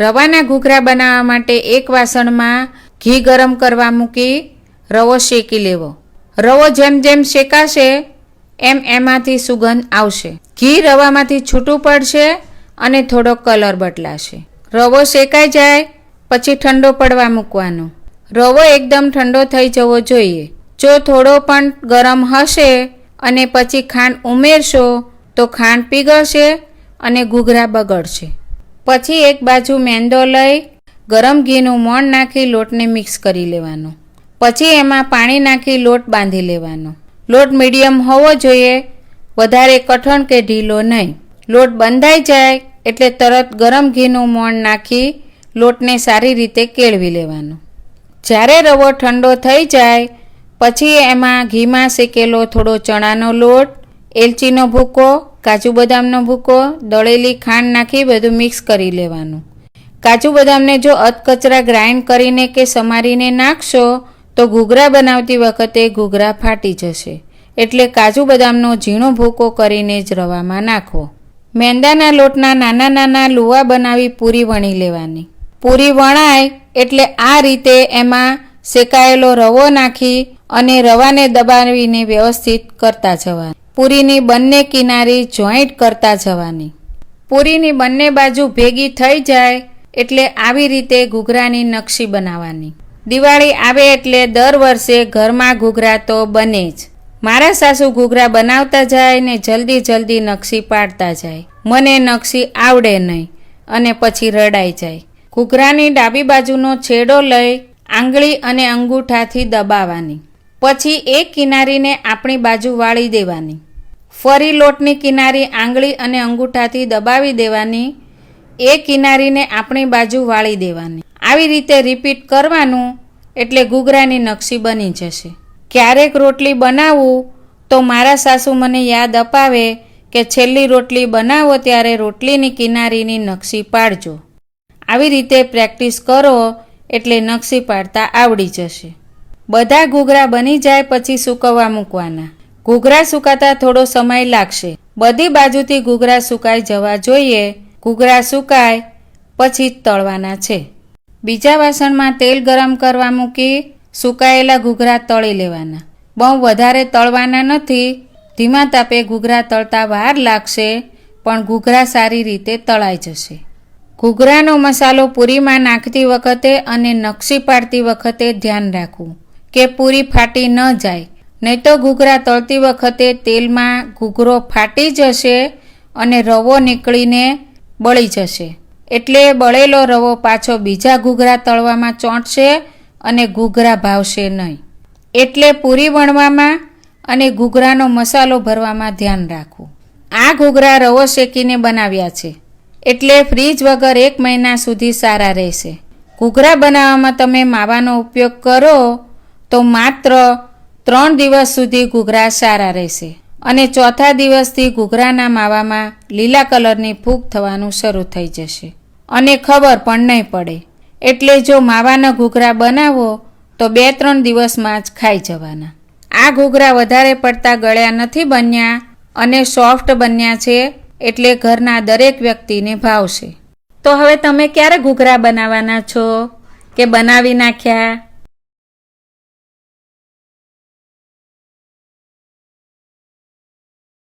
રવાના ઘૂઘરા બનાવવા માટે એક વાસણમાં ઘી ગરમ કરવા મૂકી રવો શેકી લેવો. રવો જેમ જેમ શેકાશે, એમ એમાંથી સુગંધ આવશે. ઘી રવામાંથી છૂટું પડશે અને થોડો કલર બદલાશે. રવો શેકાઈ જાય, પછી ઠંડો પડવા મૂકવાનો. રવો એકદમ ઠંડો થઈ જવો જોઈએ. જો થોડો પણ ગરમ હશે અને પછી ખાંડ ઉમેરશો, તો ખાંડ પીગળશે અને ઘૂઘરા બગડશે. પછી એક બાજુ મેંદો લઈ ગરમ ઘીનું મોણ નાખી લોટને મિક્સ કરી લેવાનો. પછી એમાં પાણી નાખી લોટ બાંધી લેવાનો. લોટ મીડિયમ હોવો જોઈએ, વધારે કઠણ કે ઢીલો નહીં. લોટ બંધાઈ જાય એટલે તરત ગરમ ઘીનું મોણ નાખી લોટને સારી રીતે કેળવી લેવાનો. જ્યારે રવો ઠંડો થઈ જાય, પછી એમાં ઘીમાં શેકેલો થોડો ચણાનો લોટ, એલચીનો ભૂકો કાજુ બદામનો ભૂકો, દળેલી ખાંડ નાખી બધું મિક્સ કરી લેવાનું. કાજુ બદામને જો અધકચરા ગ્રાઇન્ડ કરીને કે સમારીને નાખશો, તો ઘૂઘરા બનાવતી વખતે ઘૂઘરા ફાટી જશે. એટલે કાજુ બદામનો ઝીણો ભૂકો કરીને જ રવામાં નાખો. મેંદાના લોટના નાના નાના લુવા બનાવી પૂરી વણી લેવાની. પૂરી વણાય એટલે આ રીતે એમાં શેકાયેલો રવો નાખી અને રવાને દબાવીને વ્યવસ્થિત કરતા જવાની. પૂરીની બંને કિનારી જોઈન્ટ કરતા જવાની. પૂરીની બંને બાજુ ભેગી થઈ જાય એટલે આવી રીતે ઘૂઘરાની નકશી બનાવવાની. દિવાળી આવે એટલે દર વર્ષે ઘરમાં ઘૂઘરા તો બને જ. મારા સાસુ ઘૂઘરા બનાવતા જાય ને જલ્દી જલ્દી નકશી પાડતા જાય. મને નકશી આવડે નહીં અને પછી રડાઈ જાય. ઘૂઘરાની ડાબી બાજુનો છેડો લઈ આંગળી અને અંગૂઠાથી દબાવવાની પછી એક કિનારીને આપણી બાજુ વાળી દેવાની. ફરી લોટની કિનારી આંગળી અને અંગૂઠાથી દબાવી દેવાની. એ કિનારીને આપણી બાજુ વાળી દેવાની. આવી રીતે રિપીટ કરવાનું એટલે ઘૂઘરાની નકશી બની જશે. ક્યારેક રોટલી બનાવું તો મારા સાસુ મને યાદ અપાવે કે છેલ્લી રોટલી બનાવો ત્યારે રોટલીની કિનારીની નકશી પાડજો. આવી રીતે પ્રેક્ટિસ કરો એટલે નકશી પાડતા આવડી જશે. બધા ઘૂઘરા બની જાય પછી સૂકવવા મૂકવાના. ઘૂઘરા સુકાતા થોડો સમય લાગશે. બધી બાજુથી ઘૂઘરા સુકાઈ જવા જોઈએ. ઘૂઘરા સુકાય, પછી જ તળવાના છે. બીજા વાસણમાં તેલ ગરમ કરવા મૂકી સુકાયેલા ઘૂઘરા તળી લેવાના. બહુ વધારે તળવાના નથી. ધીમા તાપે ઘૂઘરા તળતા વાર લાગશે, પણ ઘૂઘરા સારી રીતે તળાઈ જશે. ઘૂઘરાનો મસાલો પૂરીમાં નાખતી વખતે અને નકશી પાડતી વખતે ધ્યાન રાખવું. કે પૂરી ફાટી ન જાય. નહીં તો ઘૂઘરા તળતી વખતે તેલમાં ઘૂઘરો ફાટી જશે અને રવો નીકળીને બળી જશે. એટલે બળેલો રવો પાછો બીજા ઘૂઘરા તળવામાં ચોંટશે અને ઘૂઘરા ભાવશે નહીં. એટલે પૂરી વણવામાં અને ઘૂઘરાનો મસાલો ભરવામાં ધ્યાન રાખવું. આ ઘૂઘરા રવો શેકીને બનાવ્યા છે. એટલે ફ્રીજ વગર એક મહિના સુધી સારા રહેશે. ઘૂઘરા બનાવવામાં તમે માવાનો ઉપયોગ કરો તો માત્ર ત્રણ દિવસ સુધી ઘૂઘરા સારા રહેશે. અને ચોથા દિવસથી ઘૂઘરાના માવામાં લીલા કલરની ફૂગ થવાનું શરૂ થઈ જશે. અને ખબર પણ નહીં પડે. એટલે જો માવાના ઘૂઘરા બનાવો, તો બે ત્રણ દિવસમાં જ ખાઈ જવાના. આ ઘૂઘરા વધારે પડતા ગળ્યા નથી બન્યા અને સોફ્ટ બન્યા છે એટલે ઘરના દરેક વ્યક્તિને ભાવશે. તો હવે તમે ક્યારે ઘૂઘરા બનાવવાના છો? કે બનાવી નાખ્યા?